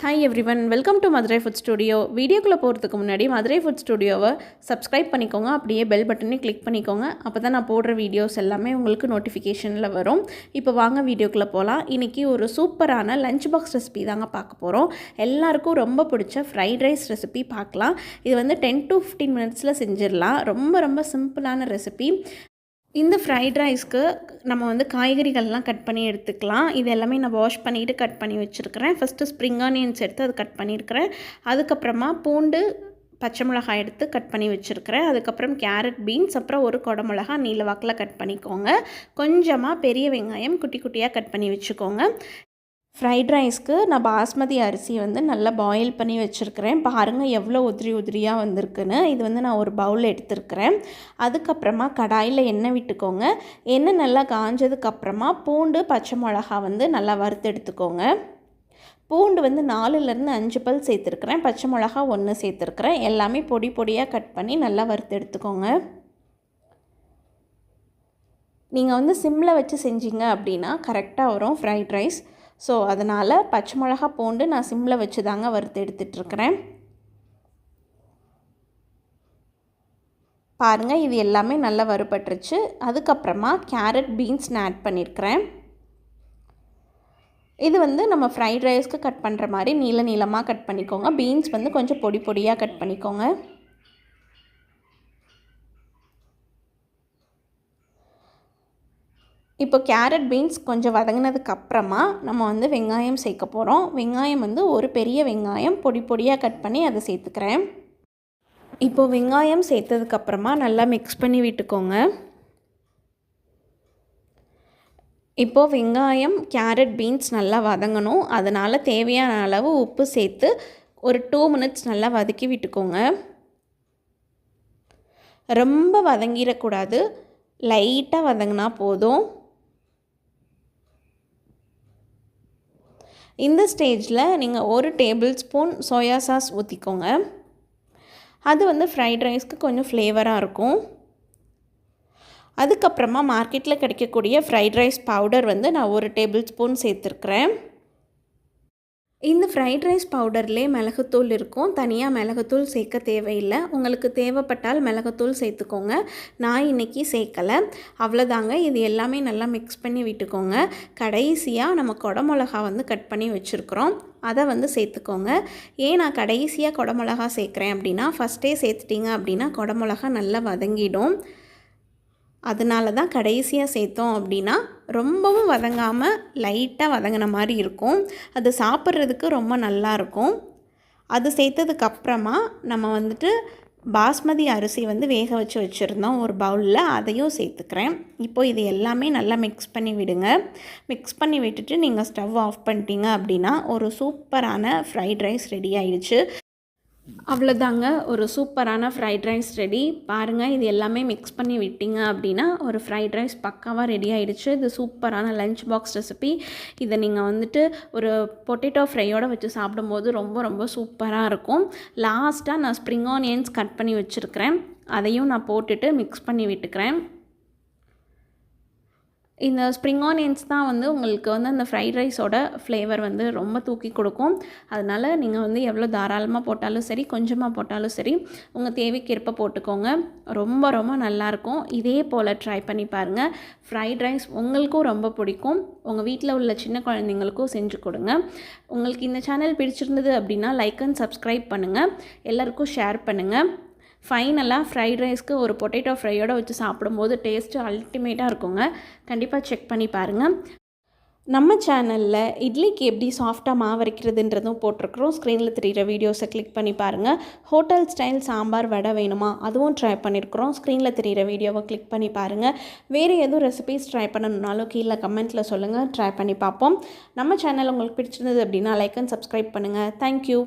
Hi everyone welcome to Madurai food studio வீடியோக்குள்ளே போகிறதுக்கு முன்னாடி மதுரை ஃபுட் ஸ்டுடியோவை சப்ஸ்கிரைப் பண்ணிக்கோங்க. அப்படியே பெல் பட்டனையும் கிளிக் பண்ணிக்கோங்க. அப்போ தான் நான் போடுற வீடியோஸ் எல்லாமே உங்களுக்கு நோட்டிஃபிகேஷனில் வரும். இப்போ வாங்க வீடியோக்குள்ளே போகலாம் இன்றைக்கி ஒரு சூப்பரான லஞ்ச் பாக்ஸ் ரெசிபி தாங்க பார்க்க போகிறோம் எல்லாருக்கும் ரொம்ப பிடிச்ச ஃப்ரைட் ரைஸ் ரெசிபி பார்க்கலாம். இது வந்து டென் டு ஃபிஃப்டீன் மினிட்ஸில் செஞ்சிடலாம். ரொம்ப ரொம்ப சிம்பிளான ரெசிபி இந்த ஃப்ரைட் ரைஸ்க்கு நம்ம வந்து காய்கறிகள்லாம் கட் பண்ணி எடுத்துக்கலாம். இது எல்லாமே நான் வாஷ் பண்ணிவிட்டு கட் பண்ணி வச்சுருக்கிறேன். ஃபஸ்ட்டு ஸ்ப்ரிங் ஆனியன்ஸ் எடுத்து அது கட் பண்ணியிருக்கிறேன் அதுக்கப்புறமா பூண்டு பச்சை மிளகாய் எடுத்து கட் பண்ணி வச்சுருக்கிறேன். அதுக்கப்புறம் கேரட் பீன்ஸ் அப்புறம் ஒரு குடமிளகா நீல வாக்கில் கட் பண்ணிக்கோங்க. கொஞ்சமாக பெரிய வெங்காயம் குட்டி குட்டியாக கட் பண்ணி வச்சுக்கோங்க. ஃப்ரைட் ரைஸ்க்கு நான் பாஸ்மதி அரிசி வந்து நல்லா பாயில் பண்ணி வச்சுருக்கிறேன். பாருங்கள் எவ்வளோ உதிரி உதிரியாக வந்திருக்குன்னு. இது வந்து நான் ஒரு பவுல் எடுத்துருக்கிறேன். அதுக்கப்புறமா கடாயில் எண்ணெய் விட்டுக்கோங்க. எண்ணெய் நல்லா காஞ்சதுக்கப்புறமா பூண்டு பச்சை மிளகா வந்து நல்லா வறுத்து எடுத்துக்கோங்க. பூண்டு வந்து நாலுலேருந்து அஞ்சு பல் சேர்த்துருக்குறேன். பச்சை மிளகா ஒன்று சேர்த்துருக்குறேன். எல்லாமே பொடி பொடியாக கட் பண்ணி நல்லா வறுத்து எடுத்துக்கோங்க. நீங்கள் வந்து சிம்மில் வச்சு செஞ்சீங்க அப்படின்னா கரெக்டாக வரும் ஃப்ரைட் ரைஸ். ஸோ அதனால் பச்சை மிளகா பூண்டு நான் சிம்மில் வச்சு தாங்க வறுத்து எடுத்துட்ருக்கிறேன். பாருங்கள் இது எல்லாமே நல்லா வறுபட்டுருச்சு. அதுக்கப்புறமா கேரட் பீன்ஸ் நான் ஆட் பண்ணியிருக்கிறேன் இது வந்து நம்ம ஃப்ரைட் ரைஸ்க்கு கட் பண்ணுற மாதிரி நீள நீளமாக கட் பண்ணிக்கோங்க. பீன்ஸ் வந்து கொஞ்சம் பொடி பொடியாக கட் பண்ணிக்கோங்க. இப்போ கேரட் பீன்ஸ் கொஞ்சம் வதங்கினதுக்கு அப்புறமா நம்ம வந்து வெங்காயம் சேர்க்க போகிறோம் வெங்காயம் வந்து ஒரு பெரிய வெங்காயம் பொடி பொடியாக கட் பண்ணி அதை சேர்த்துக்கிறேன். இப்போது வெங்காயம் சேர்த்ததுக்கப்புறமா நல்லா மிக்ஸ் பண்ணி விட்டுக்கோங்க. இப்போது வெங்காயம் கேரட் பீன்ஸ் நல்லா வதங்கணும். அதனால் தேவையான அளவு உப்பு சேர்த்து ஒரு டூ மினிட்ஸ் நல்லா வதக்கி விட்டுக்கோங்க. ரொம்ப வதங்கிடக்கூடாது. லைட்டாக வதங்கினா போதும். இந்த ஸ்டேஜில் நீங்கள் ஒரு டேபிள் ஸ்பூன் சோயா சாஸ் ஊற்றிக்கோங்க அது வந்து ஃப்ரைட் ரைஸ்க்கு கொஞ்சம் ஃப்ளேவராக இருக்கும். அதுக்கப்புறமா மார்க்கெட்டில் கிடைக்கக்கூடிய ஃப்ரைட் ரைஸ் பவுடர் வந்து நான் ஒரு டேபிள் ஸ்பூன் சேர்த்துருக்குறேன். இந்த ஃப்ரைட் ரைஸ் பவுடர்லேயே மிளகுத்தூள் இருக்கும். தனியாக மிளகுத்தூள் சேர்க்க தேவையில்லை. உங்களுக்கு தேவைப்பட்டால் மிளகுத்தூள் சேர்த்துக்கோங்க. நான் இன்றைக்கி சேர்க்கலை. அவ்வளோதாங்க இது எல்லாமே நல்லா மிக்ஸ் பண்ணி விட்டுக்கோங்க. கடைசியாக நம்ம குடமிளகா வந்து கட் பண்ணி வச்சுருக்குறோம். அதை வந்து சேர்த்துக்கோங்க. ஏன் நான் கடைசியாக குடமிளகா சேர்க்குறேன் அப்படின்னா ஃபஸ்ட்டே சேர்த்துட்டிங்க அப்படின்னா குடமிளகா நல்லா வதங்கிடும். அதனால தான் கடைசியாக சேர்த்தோம் அப்படின்னா ரொம்பவும் வதங்காமல் லைட்டாக வதங்கின மாதிரி இருக்கும். அது சாப்பிட்றதுக்கு ரொம்ப நல்லாயிருக்கும் அது சேர்த்ததுக்கப்புறமா நம்ம வந்துட்டு பாஸ்மதி அரிசி வந்து வேக வச்சு வச்சுருந்தோம் ஒரு பவுலில் அதையும் சேர்த்துக்கிறேன். இப்போ இது எல்லாமே நல்லா மிக்ஸ் பண்ணி விடுங்க. மிக்ஸ் பண்ணி விட்டுட்டு நீங்கள் ஸ்டவ் ஆஃப் பண்ணிட்டீங்க அப்படின்னா ஒரு சூப்பரான ஃப்ரைட் ரைஸ் ரெடி ஆயிடுச்சு. அவ்வளோதாங்க ஒரு சூப்பரான ஃப்ரைட் ரைஸ் ரெடி பாருங்கள் இது எல்லாமே மிக்ஸ் பண்ணி விட்டீங்க அப்படின்னா ஒரு ஃப்ரைட் ரைஸ் பக்காவாக ரெடி ஆகிடுச்சு இது சூப்பரான லஞ்ச் பாக்ஸ் ரெசிபி இதை நீங்கள் வந்துட்டு ஒரு பொட்டேட்டோ ஃப்ரையோடு வச்சு சாப்பிடும்போது ரொம்ப ரொம்ப சூப்பராக இருக்கும். லாஸ்ட்டாக நான் ஸ்ப்ரிங் ஆனியன்ஸ் கட் பண்ணி வச்சுருக்கிறேன். அதையும் நான் போட்டுட்டு மிக்ஸ் பண்ணி விட்டுக்கிறேன். இந்த ஸ்ப்ரிங் ஆனியன்ஸ் தான் வந்து உங்களுக்கு வந்து அந்த ஃப்ரைட் ரைஸோட ஃப்ளேவர் வந்து ரொம்ப தூக்கி கொடுக்கும். அதனால் நீங்கள் வந்து எவ்வளோ தாராளமாக போட்டாலும் சரி கொஞ்சமாக போட்டாலும் சரி உங்கள் தேவைக்கேற்ப போட்டுக்கோங்க. ரொம்ப ரொம்ப நல்லாயிருக்கும் இதே போல் ட்ரை பண்ணி பாருங்கள் ஃப்ரைட் ரைஸ் உங்களுக்கும் ரொம்ப பிடிக்கும். உங்கள் வீட்டில் உள்ள சின்ன குழந்தைங்களுக்கும் செஞ்சு கொடுங்க. உங்களுக்கு இந்த சேனல் பிடிச்சிருந்தது அப்படின்னா லைக் அண்ட் சப்ஸ்கிரைப் பண்ணுங்கள் எல்லாருக்கும் ஷேர் பண்ணுங்கள் ஃபைனலாக ஃப்ரைட் ரைஸ்க்கு ஒரு பொட்டேட்டோ ஃப்ரையோடு வச்சு சாப்பிடும்போது டேஸ்ட்டு அல்டிமேட்டாக இருக்குங்க. கண்டிப்பாக செக் பண்ணி பாருங்கள் நம்ம சேனலில் இட்லிக்கு எப்படி சாஃப்டாக மாவு அரைக்கிறதுன்றதும் போட்டிருக்கிறோம். ஸ்க்ரீனில் தெரிகிற வீடியோஸை கிளிக் பண்ணி பாருங்கள் ஹோட்டல் ஸ்டைல் சாம்பார் வடை வேணுமா? அதுவும் ட்ரை பண்ணியிருக்கிறோம் ஸ்க்ரீனில் தெரிகிற வீடியோவை கிளிக் பண்ணி பாருங்கள் வேறு எதுவும் ரெசிபீஸ் ட்ரை பண்ணணுன்னாலும் கீழே கமெண்ட்டில் சொல்லுங்கள் ட்ரை பண்ணி பார்ப்போம். நம்ம சேனல் உங்களுக்கு பிடிச்சிருந்தது அப்படின்னா லைக் அண்ட் சப்ஸ்கிரைப் பண்ணுங்கள் தேங்க்யூ